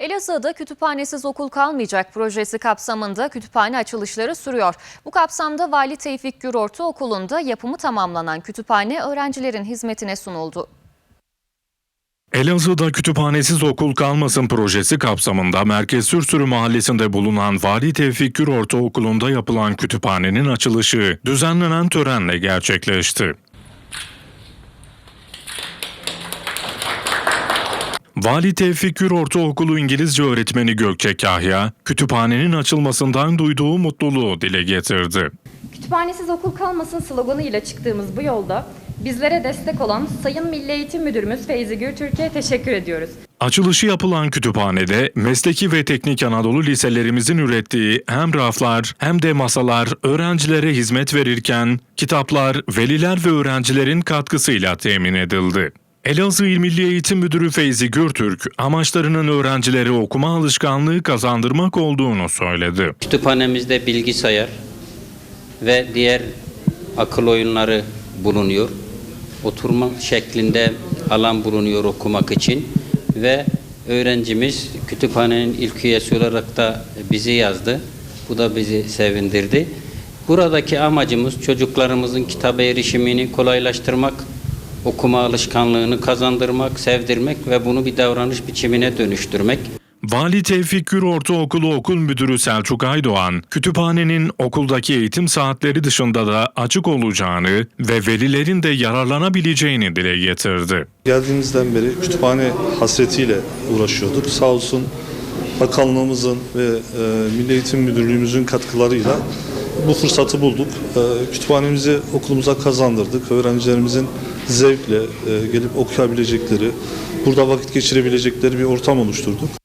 Elazığ'da kütüphanesiz okul kalmayacak projesi kapsamında kütüphane açılışları sürüyor. Bu kapsamda Vali Tevfik Gür Ortaokulu'nda yapımı tamamlanan kütüphane öğrencilerin hizmetine sunuldu. Elazığ'da kütüphanesiz okul kalmasın projesi kapsamında Merkez Sürsürü Mahallesi'nde bulunan Vali Tevfik Gür Ortaokulu'nda yapılan kütüphanenin açılışı düzenlenen törenle gerçekleşti. Vali Tevfik Gür Ortaokulu İngilizce öğretmeni Gökçe Kahya, kütüphanenin açılmasından duyduğu mutluluğu dile getirdi. Kütüphanesiz okul kalmasın sloganıyla çıktığımız bu yolda bizlere destek olan Sayın Milli Eğitim Müdürümüz Feyzi Gürtürk'e teşekkür ediyoruz. Açılışı yapılan kütüphanede mesleki ve teknik Anadolu liselerimizin ürettiği hem raflar hem de masalar öğrencilere hizmet verirken kitaplar veliler ve öğrencilerin katkısıyla temin edildi. Elazığ İl Milli Eğitim Müdürü Feyzi Gürtürk, amaçlarının öğrencilere okuma alışkanlığı kazandırmak olduğunu söyledi. Kütüphanemizde bilgisayar ve diğer akıl oyunları bulunuyor. Oturma şeklinde alan bulunuyor okumak için ve öğrencimiz kütüphanenin ilk üyesi olarak da bizi yazdı. Bu da bizi sevindirdi. Buradaki amacımız çocuklarımızın kitaba erişimini kolaylaştırmak, okuma alışkanlığını kazandırmak, sevdirmek ve bunu bir davranış biçimine dönüştürmek. Vali Tevfik Gür Ortaokulu Okul Müdürü Selçuk Aydoğan, kütüphanenin okuldaki eğitim saatleri dışında da açık olacağını ve velilerin de yararlanabileceğini dile getirdi. Geldiğimizden beri kütüphane hasretiyle uğraşıyorduk. Sağ olsun bakanlığımızın ve e, Milli Eğitim Müdürlüğümüzün katkılarıyla bu fırsatı bulduk. E, kütüphanemizi okulumuza kazandırdık. Öğrencilerimizin zevkle e, gelip okuyabilecekleri, burada vakit geçirebilecekleri bir ortam oluşturduk.